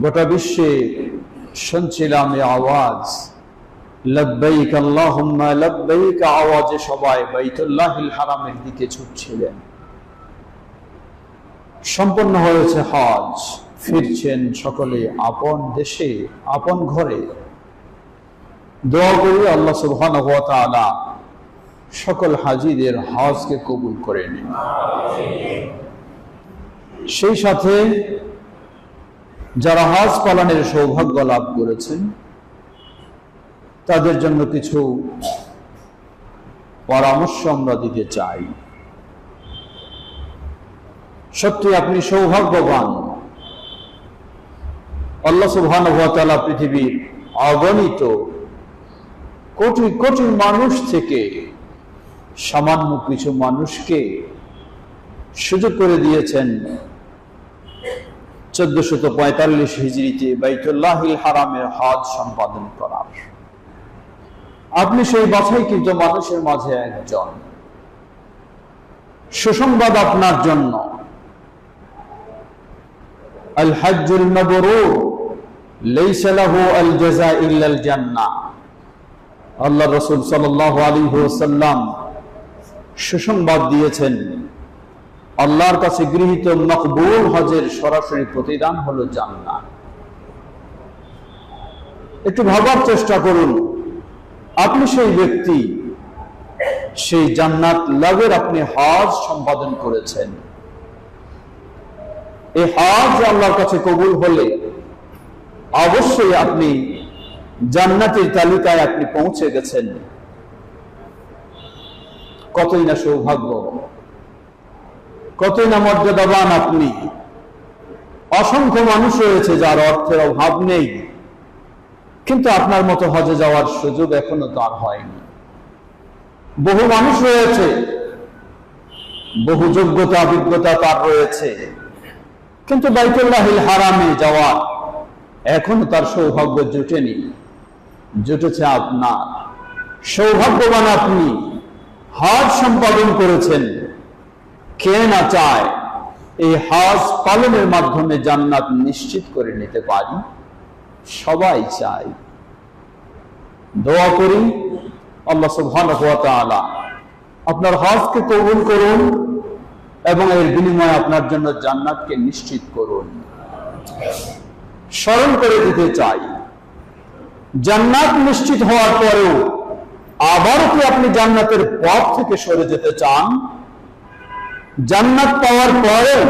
গোটা বিশ্বে শুনছিলাম এই আওয়াজ। দিকে ছুটছিলেন। সম্পন্ন হয়েছে হজ, ফিরছেন সকলে আপন দেশে, আপন ঘরে। দোয়া করি আল্লাহ সুবহানাহু সকল হাজিদের হজকে কবুল করে নিন। সেই সাথে যারা হজ পালনের সৌভাগ্য লাভ করেছেন, তাদের জন্য কিছু পরামর্শ আমরা দিতে চাই। সত্যি আপনি সৌভাগ্যবান। আল্লাহ সুবহানাহু ওয়া পৃথিবীর অগণিত কোটি কোটি মানুষ থেকে সামান্য কিছু মানুষকে সুযোগ করে দিয়েছেন চোদ্দশত পঁয়তাল্লিশ হিজড়িতে বাইতুল্লাহিল হারামের হজ সম্পাদন করার। আপনি সেই বাছাইকৃত মানুষের মাঝে একজন। সুসংবাদ আপনার জন্য। আল লাহু আল ইল্লাল জান্নাহ আল্লাহ রাসূল সাল্লাল্লাহু আলাইহি ওয়াসাল্লাম সুসংবাদ দিয়েছেন। আল্লাহর কাছে গৃহীত মকবুল হজের সরাসরি প্রতিদান হলো জান্নাত। একটু ভাবার চেষ্টা করুন। আপনি সেই ব্যক্তি, সেই জান্নাত লাভের আপনি হজ সম্পাদন করেছেন। এই হজ আল্লাহর কাছে কবুল হলে অবশ্যই আপনি জান্নাতের তালিকায় আপনি পৌঁছে গেছেন। কতই না সৌভাগ্য। কতই না মর্যাদাবান আপনি? অসংখ্য মানুষ রয়েছে যার অর্থের অভাব নেই। কিন্তু আপনার মতো হজে যাওয়ার সুযোগ এখনও তার হয়নি। বহু মানুষ রয়েছে, বহু যোগ্যতা, অভিজ্ঞতা তার রয়েছে। কিন্তু বাইতুল্লাহিল হারামে যাওয়া এখনও তার সৌভাগ্য জুটেনি। জুটেছে আপনার। সৌভাগ্যবান আপনি। হজ সম্পাদন করেছেন। কে না চায় এই হজ পালনের মাধ্যমে জান্নাত নিশ্চিত করে নিতে পারি। সবাই চায়। দোয়া করি আল্লাহ তাআলা আপনার হজকে কবুল করুন এবং এর বিনিময়ে আপনার জন্য জান্নাতকে নিশ্চিত করুন। স্মরণ করে দিতে চাই, জান্নাত নিশ্চিত হওয়ার পরেও আবার কি আপনি জান্নাতের পথ থেকে সরে যেতে চান? জান্নাত পাওয়ার পরেও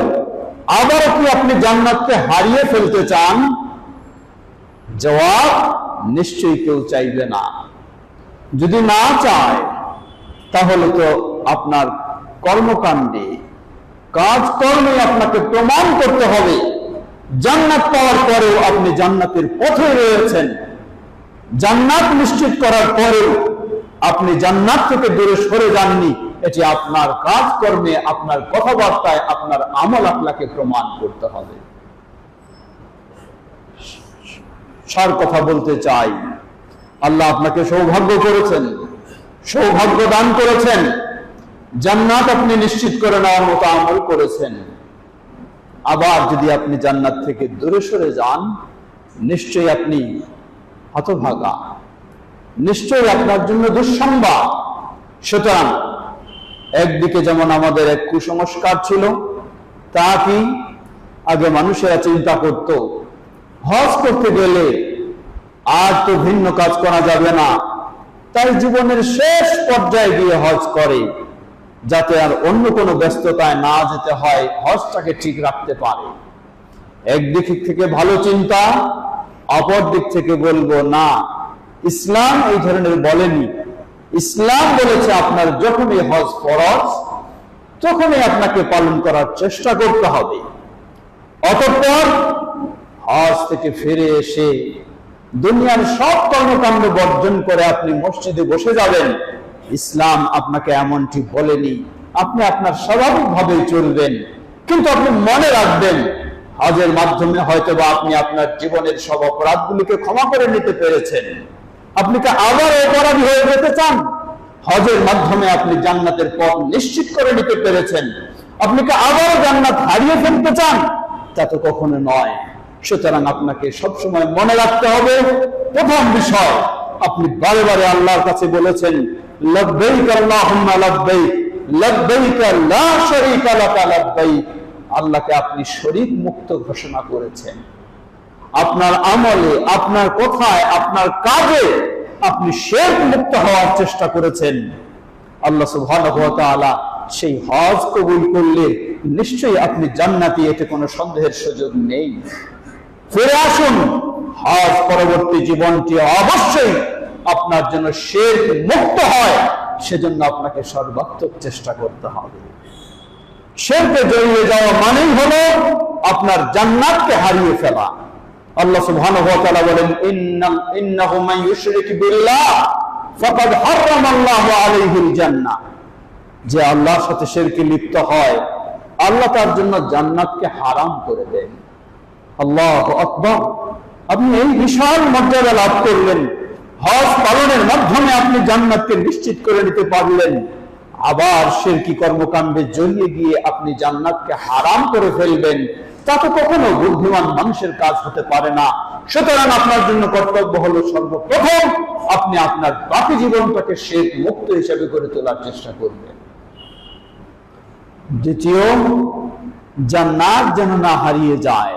আবার কি আপনি জান্নাতকে হারিয়ে ফেলতে চান, জবাব নিশ্চয়ই কেউ চাইবে না। যদি না চায়, তাহলে তো আপনার কর্মকাণ্ডে, কাজকর্মে আপনাকে প্রমাণ করতে হবে। জান্নাত পাওয়ার পরেও আপনি জান্নাতের পথে রয়েছেন। জান্নাত নিশ্চিত করার পরেও আপনি জান্নাত থেকে দূরে সরে যাননি। এটি আপনার কাজকর্মে, আপনার কথাবার্তায়, আপনার আমল আপনাকে প্রমাণ করতে হবে। সার কথা বলতে চাই। আল্লাহ আপনাকে সৌভাগ্য করেছেন, সৌভাগ্য দান করেছেন। জান্নাত আপনি নিশ্চিত করে নেওয়ার মতো আমল করেছেন। আবার যদি আপনি জান্নাত থেকে দূরে সরে যান, নিশ্চয়ই আপনি হতভাগা। নিশ্চয়ই আপনার জন্য দুঃসংবাদ। সুতরাং একদিকে যেমন আমাদের এক কুসংস্কার ছিল, তা কি? আগে মানুষেরা চিন্তা করত, হজ করতে গেলে আর তো ভিন্ন কাজ করা যাবে না। তাই জীবনের শেষ পর্যায়ে গিয়ে হজ করে, যাতে আর অন্য কোনো ব্যস্ততায় না যেতে হয়, হজটাকে ঠিক রাখতে পারে। একদিক থেকে ভালো চিন্তা, অপর দিক থেকে বলব, না, ইসলাম এই ধরনের বলেনি। ইসলাম বলেছে আপনার যখনই হজ ফরজ, তখনই আপনাকে পালন করার চেষ্টা করতে হবে। অতঃপর হজ থেকে ফিরে এসে দুনিয়ার সব কর্মকাণ্ড বর্জন করে আপনি মসজিদে বসে যাবেন। ইসলাম আপনাকে এমনটি বলেনি, আপনি আপনার স্বাভাবিকভাবেই চলবেন। কিন্তু আপনি মনে রাখবেন, হজের মাধ্যমে হয়তো বা আপনি আপনার জীবনের সব অপরাধগুলিকে ক্ষমা করে নিতে পেরেছেন। আপনি কি আবার অপরাধী হয়ে যেতে চান। হজের মাধ্যমে আপনি জান্নাতের পথ নিশ্চিত করে নিতে পেরেছেন। আপনি কি আবারও জান্নাত হারিয়ে ফেলতে চান? তা তো কখনো নয়। সুতরাং আপনাকে সবসময় মনে রাখতে হবে, প্রথম বিষয়, আপনি বারে বারে আল্লাহর কাছে বলেছেন, লব্বাইক আল্লাহুম্মা লব্বাইক লব্বাইক লা শারীকা লাকা লব্বাইক। আল্লাহকে আপনি শরীক মুক্ত ঘোষণা করেছেন। আপনার আমলে, আপনার কথায়, আপনার কাজে আপনি শেখ মুক্ত হওয়ার চেষ্টা করেছেন। আল্লাহ তাআলা সেই হজ কবুল করলে নিশ্চয়ই আপনি জান্নাতি, এতে কোনো সন্দেহের সুযোগ নেই। ফিরে আসুন, হজ পরবর্তী জীবনটি অবশ্যই আপনার জন্য শেখ মুক্ত হয়, সেজন্য আপনাকে সর্বাত্মক চেষ্টা করতে হবে। শেরকে জড়িয়ে যাওয়া মানেই হলো আপনার জান্নাতকে হারিয়ে ফেলা। আল্লাহ সুবহানাহু ওয়া তাআলা বলেন ইন্নাম ইন্নাহু মান বিল্লাহ, ফাকাদ হারামাল্লাহু আলাইহিল জান্নাহ। যে আল্লাহর সাথে শিরকে লিপ্ত হয়, আল্লাহ তার জন্য জান্নাতকে হারাম করে দেন। আল্লাহু আকবার। আপনি এই বিশাল মর্যাদা লাভ করলেন। হজ পালনের মাধ্যমে আপনি জান্নাতকে নিশ্চিত করে নিতে পারলেন। আবার শিরকি কর্মকাণ্ডে জড়িয়ে গিয়ে আপনি জান্নাতকে হারাম করে ফেলবেন। তা তো কখনো বুদ্ধিমান মানুষের কাজ হতে পারে না। সুতরাং আপনার জন্য কর্তব্য হলো সর্বপ্রথম আপনি আপনার বাকি জীবনটাকে শেখ মুক্ত হিসেবে গড়ে তোলার চেষ্টা করবেন। দ্বিতীয়, জান্নাত যেন না হারিয়ে যায়।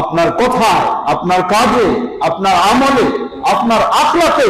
আপনার কথায়, আপনার কাজে, আপনার আমলে, আপনার আখলাতে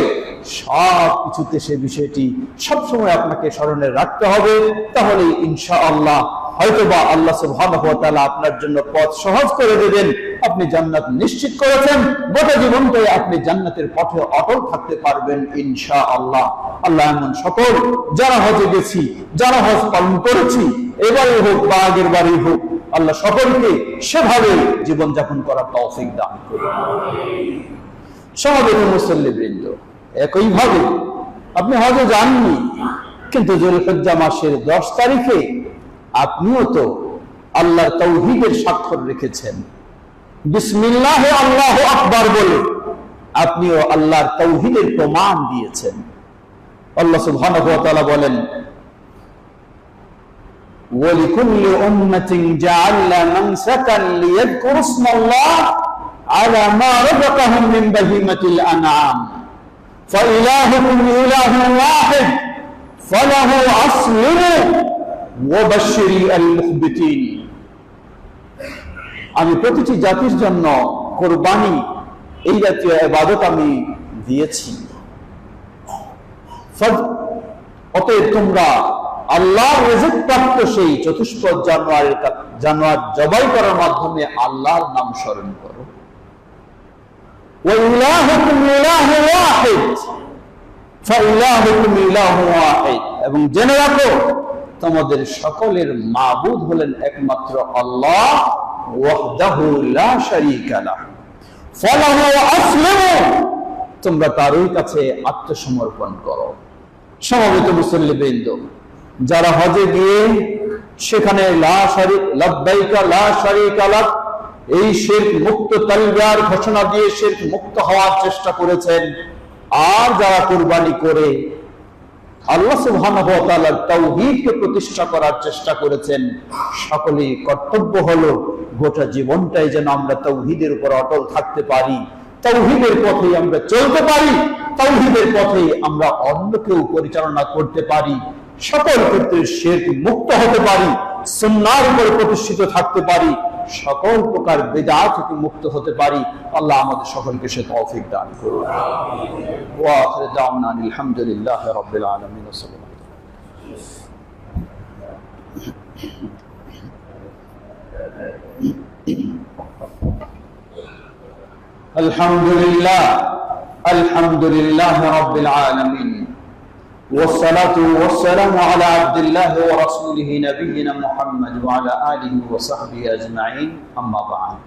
সব কিছুতে সে বিষয়টি সবসময় আপনাকে স্মরণে রাখতে হবে। তাহলে ইনশা আল্লাহ হয়তোবা আল্লাহ সুবহানাহু আপনার জন্য পথ সহজ করে দেবেন। আপনি জান্নাত নিশ্চিত করেছেন। গোটা জীবনটাই আপনি জান্নাতের পথে অটল থাকতে পারবেন ইনশা আল্লাহ আল্লাহ এমন সকল যারা হজে গেছি, যারা হজ পালন করেছি এবারে হোক বা আগের বাড়ি হোক, আল্লাহ সকলকে সেভাবে জীবনযাপন করার তৌফিক দান করুন। সমাবেত মুসল্লিবৃন্দ একইভাবে আপনি হয়তো যাননি কিন্তু জুলহজ্জা মাসের দশ তারিখে আপনিও তো আল্লাহর তৌহিদের স্বাক্ষর রেখেছেন বিসমিল্লাহ আল্লাহ আকবার বলে আপনিও আল্লাহর তৌহিদের প্রমাণ দিয়েছেন আল্লাহ সুবহানাহু ওয়া তাআলা বলেন ولكل أمة جعلنا منسكا ليذكروا اسم الله على ما رزقهم من بهيمة الأنعام فإلهكم إله واحد فله أسلموا وبشري المخبتين আমি প্রতিটি জাতির জন্য কোরবানি এই জাতীয় এবাদত আমি দিয়েছি ফজ- অতএব তোমরা আল্লাহ রেজেক প্রাপ্ত সেই চতুষ্পদ জানুয়ারের কা- জানোয়ার জবাই করার মাধ্যমে আল্লাহর নাম স্মরণ করো এবং জেনে রাখো, তোমাদের সকলের মাবুদ হলেন একমাত্র আল্লাহ তোমরা তারই কাছে আত্মসমর্পণ করো। সমবেত মুসল্লিবৃন্দ, যারা হজে গিয়ে সেখানে লা শারিক লাব্বাইকা লা শারিকা লাক এই শেখ মুক্ত তালবিয়ার ঘোষণা দিয়ে শেখ মুক্ত হওয়ার চেষ্টা করেছেন। আর যারা কোরবানি করে, আল্লাহ ওয়া তাআলার প্রতিষ্ঠা করার চেষ্টা করেছেন। সকলেই কর্তব্য হলো গোটা জীবনটাই যেন আমরা তাওহীদের উপর অটল থাকতে পারি। তাওহীদের পথেই আমরা চলতে পারি তাওহীদের পথেই আমরা অন্যকেও পরিচালনা করতে পারি। সকল ক্ষেত্রে শিরক মুক্ত হতে পারি, সুন্নাহর উপর প্রতিষ্ঠিত থাকতে পারি। সকল প্রকার বেদাত থেকে মুক্ত হতে পারি আল্লাহ আমাদের সকলকে সে তৌফিক দান করুন وآخر دعوانا أن الحمد لله رب العالمين وصلى الله عليه وسلم. الحمد لله الحمد لله رب العالمين والصلاة والسلام على عبد الله ورسوله نبينا محمد وعلى آله وصحبه أجمعين أما بعد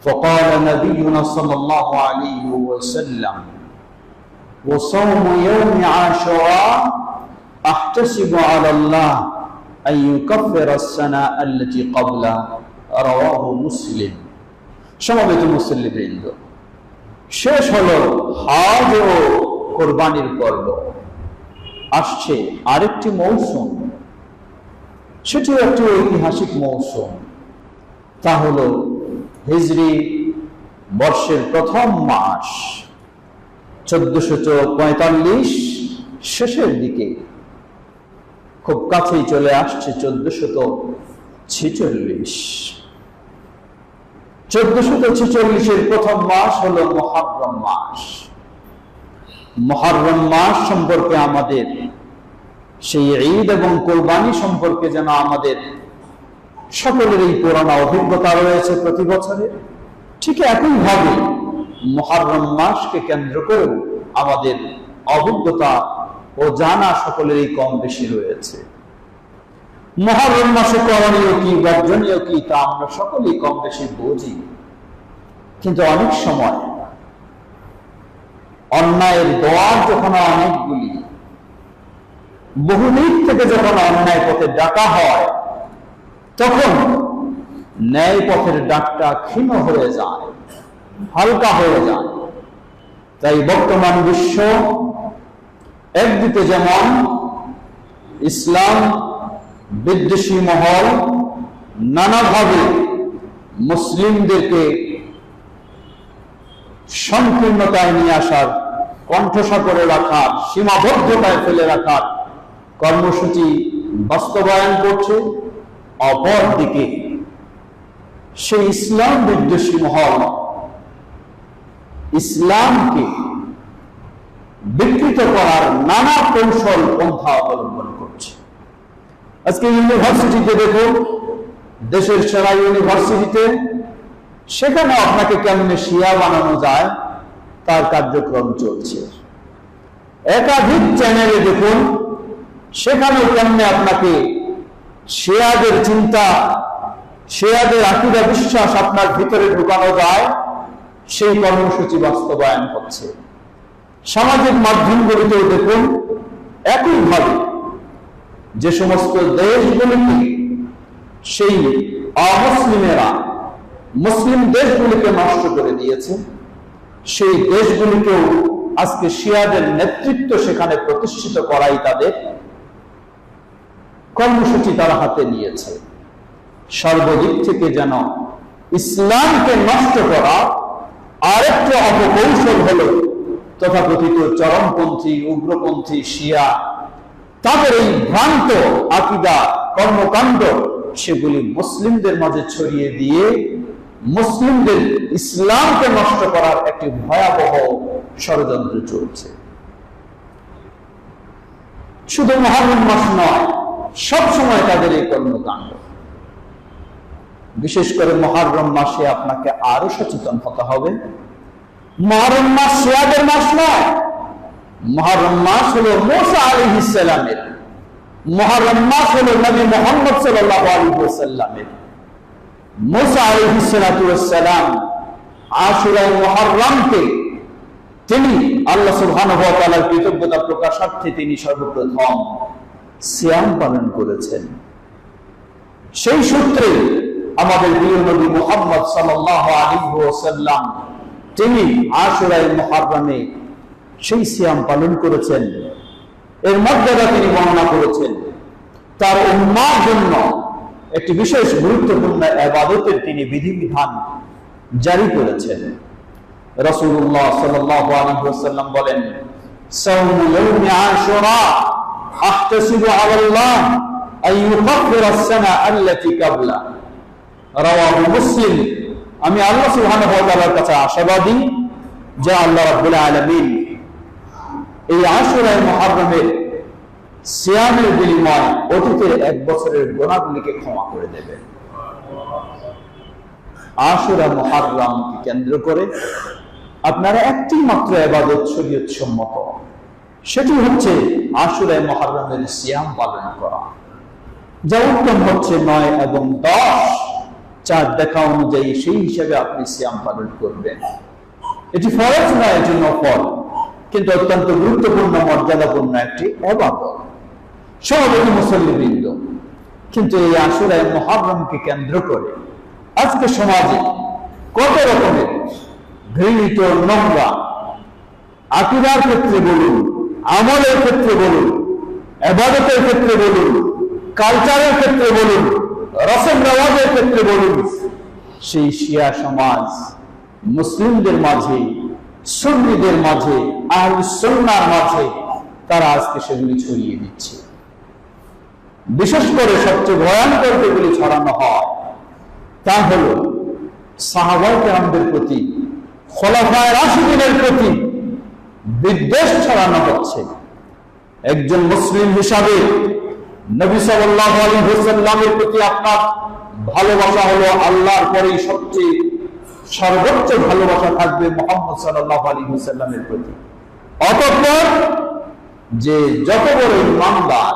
فقال نبينا صلى الله عليه وسلم وصوم يوم عاشوراء احتسب على الله ان يكفر السنه التي قبله رواه مسلم সমবেত মুসল্লিবৃন্দ শেষ হলো হাজ ও কোরবানির পর্ব। আসছে আরেকটি মৌসুম। সেটিও একটি ঐতিহাসিক মৌসুম। তা হল হিজরি বর্ষের প্রথম মাস। চোদ্দশো পঁয়তাল্লিশ শেষের দিকে। খুব কাছেই চলে আসছে চোদ্দশত ছেচল্লিশ। চোদ্দশত ছেচল্লিশের প্রথম মাস হলো মহারম মাস। মহারম মাস সম্পর্কে আমাদের, সেই ঈদ এবং কোরবানি সম্পর্কে যেন আমাদের সকলের এই পুরানো অভিজ্ঞতা রয়েছে প্রতি বছরে, ঠিক একইভাবে মহারম মাসকে কেন্দ্র করেও আমাদের অভিজ্ঞতা ও জানা সকলেরই কম বেশি রয়েছে। মহারম মাসে করণীয় কি, বর্জনীয় কি, তা আমরা সকলেই কম বেশি বুঝি। কিন্তু অনেক সময় অন্যায়ের দোয়ার যখন অনেকগুলি বহুদিক থেকে যখন অন্যায় পথে ডাকা হয়, তখন ন্যায় পথের ডাকটা ক্ষীণ হয়ে যায়, হালকা হয়ে যায়। তাই বর্তমান বিশ্ব একদিকে যেমন ইসলাম বিদ্বেষী মহল, নানাভাবে মুসলিমদেরকে সংকীর্ণতায় নিয়ে আসার কণ্ঠসা করে রাখার সীমাবদ্ধতায় ফেলে রাখার কর্মসূচি বাস্তবায়ন করছে অপরদিকে। সেই ইসলাম বিদ্বেষী মহল, ইসলামকে বিকৃত করার নানা কৌশল পন্থা অবলম্বন করছে। আজকে ইউনিভার্সিটিতে দেখুন, দেশের সেরা ইউনিভার্সিটিতে সেখানে আপনাকে কেমনে শিয়া বানানো যায় তার কার্যক্রম চলছে। একাধিক চ্যানেলে দেখুন সেখানে কেমনে আপনাকে শেয়াদের চিন্তা শেয়াদের আকিদা বিশ্বাস আপনার ভিতরে ঢুকানো যায়, সেই কর্মসূচি বাস্তবায়ন হচ্ছে। সামাজিক মাধ্যমগুলিতেও দেখুন, একইভাবে যে সমস্ত দেশগুলিকে, সেই অমুসলিমেরা, মুসলিম দেশগুলিকে নষ্ট করে দিয়েছে সেই দেশগুলিকেও আজকে শিয়াদের নেতৃত্ব সেখানে প্রতিষ্ঠিত করাই তাদের কর্মসূচি তারা হাতে নিয়েছে। সর্বদিক থেকে যেন ইসলামকে নষ্ট করা আরেকটা অপকৌশল হল তথাকথিত চরমপন্থী, উগ্রপন্থী, শিয়া, তাদের এই ভ্রান্ত আকিদা, কর্মকাণ্ড, সেগুলি মুসলিমদের মাঝে ছড়িয়ে দিয়ে মুসলিমদের ইসলামকে নষ্ট করার একটি ভয়াবহ ষড়যন্ত্র চলছে। শুধু মহারম মাস নয়, সব সময় তাদের এই কর্মকাণ্ড। বিশেষ করে মহারম মাসে আপনাকে আরও সচেতন হতে হবে। মহারম মাস শেয়াদের মাস নয়, মহারম মাস হলো মোসা আলী ইসালামের মহারম মাস হলো নবী মোহাম্মদ সাল্লাহ আলী সাল্লামের তিনি আল্লাহ সুবহান কৃতজ্ঞতা প্রকাশার্থে তিনি সর্বপ্রথম সিয়াম পালন করেছেন। সেই সূত্রে আমাদের প্রিয় নবী মোহাম্মদ সাল্লাহ আলী সাল্লাম তিনি আশুরাই মহারমে সেই সিয়াম পালন করেছেন। এর মর্যাদা তিনি বর্ণনা করেছেন। তার উন্মার জন্য একটি বিশেষ গুরুত্বপূর্ণ আবাদতের তিনি বিধিবিধান জারি করেছেন। রসুল্লাহ সাল্লাহ আলহাম বলেন আমি আল্লাহ সুবহানাহু ওয়া তাআলার কাছে আশাবাদী যে আল্লাহ রাব্বুল আলামিন এই আশুরা মুহররমের সিয়ামের বিনিময় অতীতের এক বছরের গোনাগুলিকে ক্ষমা করে দেবেন আশুরা মুহররমকে কেন্দ্র করে আপনারা একটি মাত্র আবাদত শরীয়ত সম্মত। সেটি হচ্ছে আশুরায় মুহররমের সিয়াম পালন করা। যা উত্তম হচ্ছে নয় এবং দশ চার দেখা অনুযায়ী সেই হিসাবে আপনি সিয়াম পালন করবেন। এটি ফরজ নয় এটি নফল কিন্তু অত্যন্ত গুরুত্বপূর্ণ, মর্যাদাপূর্ণ একটি অবাদত সভাপতি মুসল্লিবৃন্দ। কিন্তু এই আসরায় মহারমকে কেন্দ্র করে আজকে সমাজে কত রকমের ঘৃণিত নোংরা আকিদার ক্ষেত্রে বলুন, আমলের ক্ষেত্রে বলুন, এবাদতের ক্ষেত্রে বলুন কালচারের ক্ষেত্রে বলুন রসম রেওয়াজের ক্ষেত্রে বলুন, সেই শিয়া সমাজ মুসলিমদের মাঝে, সুন্নিদের মাঝে আর সন্ন্যার মাঝে তারা আজকে সেগুলি ছড়িয়ে দিচ্ছে। বিশেষ করে সবচেয়ে ভয়ঙ্কর যেগুলি ছড়ানো হয়, তা হল সাহাবাই কেরামদের প্রতি, খোলাফায় রাশিদিনের প্রতি বিদ্বেষ ছড়ানো হচ্ছে। একজন মুসলিম হিসাবে নবী সাল্লাল্লাহু আলাইহি ওয়াসাল্লামের প্রতি আপনার ভালোবাসা হলো আল্লাহর পরেই সবচেয়ে সর্বোচ্চ ভালোবাসা থাকবে মোহাম্মদ সাল্লাহ আলাইহি ওয়াসাল্লামের প্রতি। অতঃপর যে যত বড় ইমানদার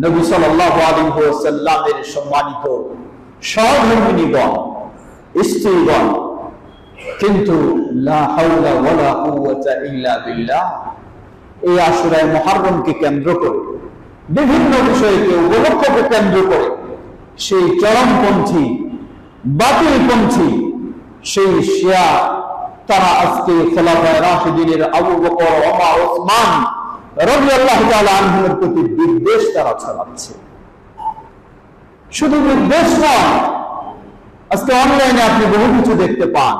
নবী সাল্লাল্লাহু আলাইহি ওয়াসাল্লামের সম্মানিত সহধর্মিনীগণ স্ত্রীগণ কিন্তু এই আশুরায় মুহররমকে কেন্দ্র করে, বিভিন্ন বিষয়কে উপলক্ষকে কেন্দ্র করে, সেই চরমপন্থী, বাতিলপন্থী, সেই শিয়া, তারা আজকে খোলাফায় রাশিদিনের আবু বকর, ওমর, ওসমান আনহুর প্রতি বিদ্বেষ তারা ছড়াচ্ছে। শুধু বিদ্বেষ নয়, আজকে অনলাইনে আপনি বহু কিছু দেখতে পান।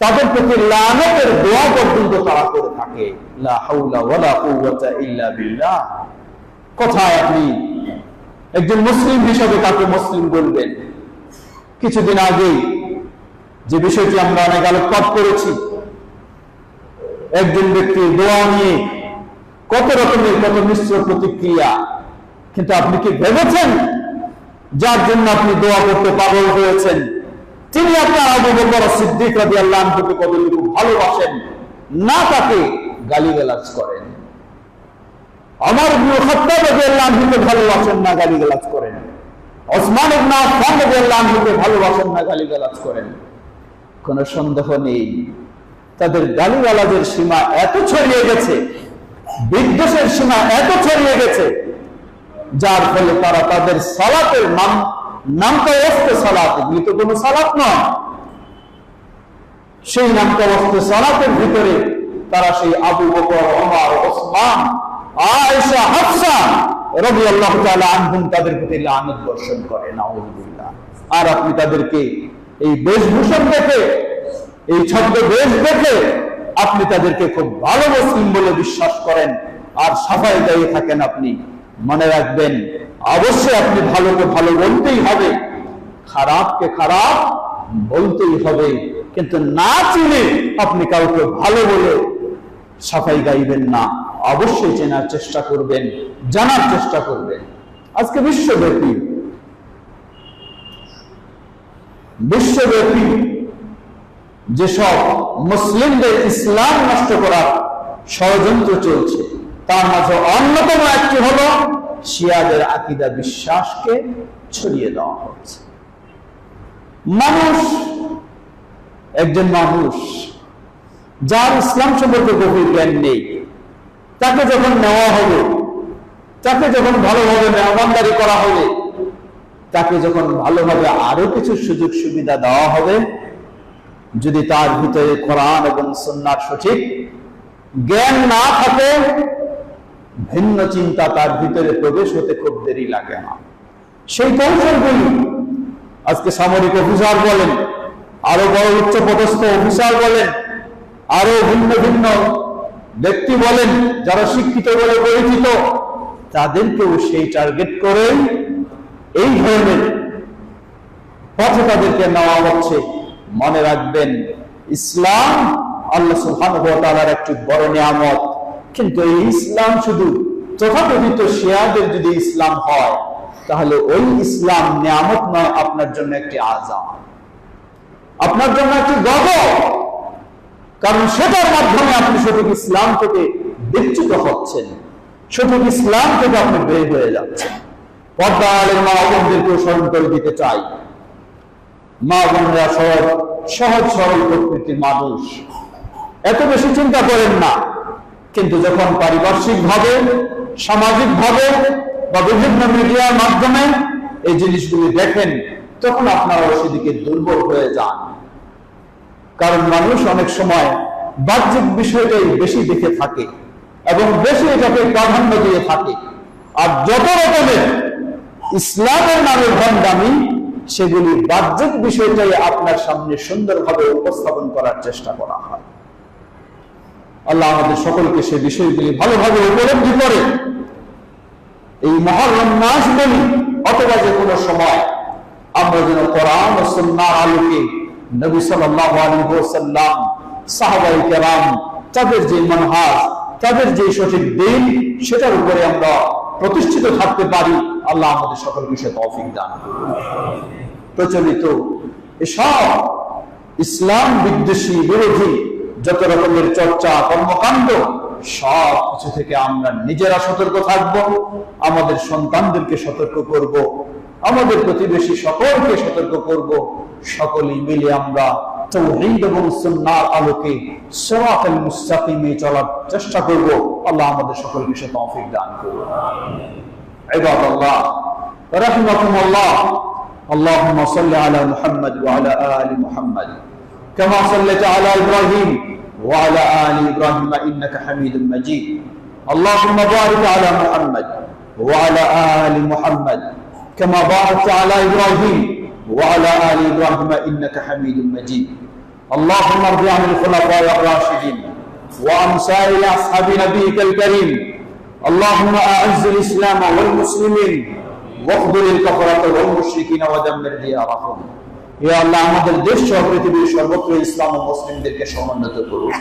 তাদের প্রতি লানতের দোয়া পর্যন্ত তারা করে থাকে। কোথায় আপনি একজন মুসলিম হিসাবে তাকে মুসলিম বলবেন। কিছুদিন আগেই যে বিষয়টি আমরা অনেক আলোকপাত করেছি, একজন ব্যক্তি দোয়া নিয়ে কত রকমের, কত মিশ্র প্রতিক্রিয়া। কিন্তু আপনি কি ভেবেছেন? যার জন্য আপনি দোয়া করতে পাগল হয়েছেন। তিনি আপনার সিদ্দিক রাজি আল্লাহ কতটুকু ভালোবাসেন, না তাকে গালিগালাজ করেন। আমার আনহুকে ভালোবাসেন, না গালিগালাজ করেন। ওসমান আনহুকে ভালোবাসেন, না গালিগালাজ করেন। কোনো সন্দেহ নেই। তাদের গালিগালাজের সীমা এত ছড়িয়ে গেছে বিদ্বেষের সীমা এত ছড়িয়ে গেছে, যার ফলে তারা তাদের সালাতের নাম, নামটা অস্তে সালাত, এগুলি তো কোনো সালাত নয়। সেই নামটা অস্তে সালাতের ভিতরে তারা সেই আবু বকর ওমর ওসমান, আয়েশা, হাফসা রাদিয়াল্লাহু তাআলা আনহুম তাদের প্রতি লানত বর্ষণ করে নাউযুবিল্লাহ আর আপনি তাদেরকে এই বেশভূষণ দেখে, এই ছদ্ম বেশ দেখে আপনি তাদেরকে খুব ভালো মুসলিম বলে বিশ্বাস করেন, আর সাফাই দাঁড়িয়ে থাকেন আপনি। মনে রাখবেন, অবশ্যই আপনি ভালোকে ভালো বলতেই হবে, খারাপকে খারাপ বলতেই হবে, কিন্তু না চিনে আপনি কাউকে ভালো বলে সাফাই গাইবেন না। অবশ্যই চেনার চেষ্টা করবেন, জানার চেষ্টা করবেন। আজকে বিশ্বব্যাপী বিশ্বব্যাপী যেসব মুসলিমদের ইসলাম নষ্ট করার ষড়যন্ত্র চলছে, তার মাঝে অন্যতম একটি হলো শিয়াদের আকিদা বিশ্বাসকে ছড়িয়ে দেওয়া হচ্ছে। মানুষ, একজন মানুষ যার ইসলাম সম্পর্কে গভীর জ্ঞান নেই, তাকে যখন নেওয়া হবে, তাকে যখন ভালোভাবে মেহমানদারি করা হবে, তাকে যখন ভালোভাবে আরও কিছু সুযোগ সুবিধা দেওয়া হবে যদি তার ভিতরে কোরআন এবং সন্ন্যার সঠিক জ্ঞান না থাকে, ভিন্ন চিন্তা তার ভিতরে প্রবেশ হতে খুব দেরি লাগে না। সেই কৌশলগুলি আজকে সামরিক অফিসার বলেন, আরও বড় উচ্চ পদস্থ অফিসার বলেন, আরও ভিন্ন ভিন্ন ব্যক্তি বলেন, যারা শিক্ষিত বলে পরিচিত, তাদেরকেও সেই টার্গেট করে এই ধরনের পথে তাদেরকে নেওয়া হচ্ছে। মনে রাখবেন, ইসলাম আল্লাহ সুবহানাহু একটি বড় নিয়ামত। কিন্তু এই ইসলাম শুধু তথাকথিত শিয়াদের যদি ইসলাম হয়, তাহলে ওই ইসলাম নিয়ামত নয়, আপনার জন্য একটি আজাব আপনার জন্য একটি গজব। কারণ সেটার মাধ্যমে আপনি সঠিক ইসলাম থেকে বিচ্যুত হচ্ছেন। সঠিক ইসলাম থেকে আপনি বের হয়ে যাচ্ছেন। পর্দা আলের মা অবনদেরকেও স্মরণ করে দিতে চাই। মা বোনরা সহজ সহজ সরল প্রকৃতির মানুষ। এত বেশি চিন্তা করেন না। কিন্তু যখন পারিপার্শ্বিক ভাবে সামাজিক ভাবে বা বিভিন্ন মিডিয়ার মাধ্যমে এই জিনিসগুলি দেখেন, তখন আপনারা সেদিকে দুর্বল হয়ে যান। কারণ মানুষ অনেক সময় বাহ্যিক বিষয়টাই বেশি দেখে থাকে এবং বেশি এটাকে প্রাধান্য দিয়ে থাকে। আর যত রকমের ইসলামের নামে ভণ্ডামি সেগুলি বাহ্যিক বিষয়টাই আপনার সামনে সুন্দরভাবে উপস্থাপন করার চেষ্টা করা হয়। আল্লাহ আমাদের সকলকে সে বিষয়গুলি ভালোভাবে উপলব্ধি করে। এই মহরম মাস বলি, অথবা যে কোনো সময় আমরা যেন কোরআন ও সুন্নাহর আলোকে নবী সাল্লাল্লাহু আলাইহি ওয়াসাল্লাম সাহাবাই কেরাম, তাদের যে মানহাজ, তাদের যে সঠিক দিন, সেটার উপরে আমরা প্রতিষ্ঠিত থাকতে পারি, আল্লাহ আমাদের সকলকে সে তৌফিক দান প্রচলিত এসব ইসলাম বিদ্বেষী বিরোধী যত রকমের চর্চা, কর্মকাণ্ড, সব কিছু থেকে আমরা নিজেরা সতর্ক থাকব, আমাদের সন্তানদেরকে সতর্ক করব, আমাদের প্রতিবেশী সকলকে সতর্ক করব, সকলেই মিলে আমরা তৌহিদ এবং সুন্নাহর আলোকে সিরাতাল মুস্তাকিমে চলার চেষ্টা করব আল্লাহ আমাদের সকলকে সে তৌফিক দান করুন عباد الله رحمكم الله اللهم صل على محمد وعلى آل محمد كما صليت على إبراهيم وعلى آل إبراهيم إنك حميد مجيد اللهم بارك على محمد وعلى آل محمد كما باركت على إبراهيم وعلى آل إبراهيم إنك حميد مجيد اللهم ارض عن الخلفاء الراشدين وعن سائر أصحاب نبيك الكريم اللهم أعز الإسلام والمسلمين واخذل الكفرة والمشركين ودمر ديارهم يا الله আমাদের দেশ সহ পৃথিবীর সর্বত্র ইসলাম ও মুসলিমদেরকে সমুন্নত করুন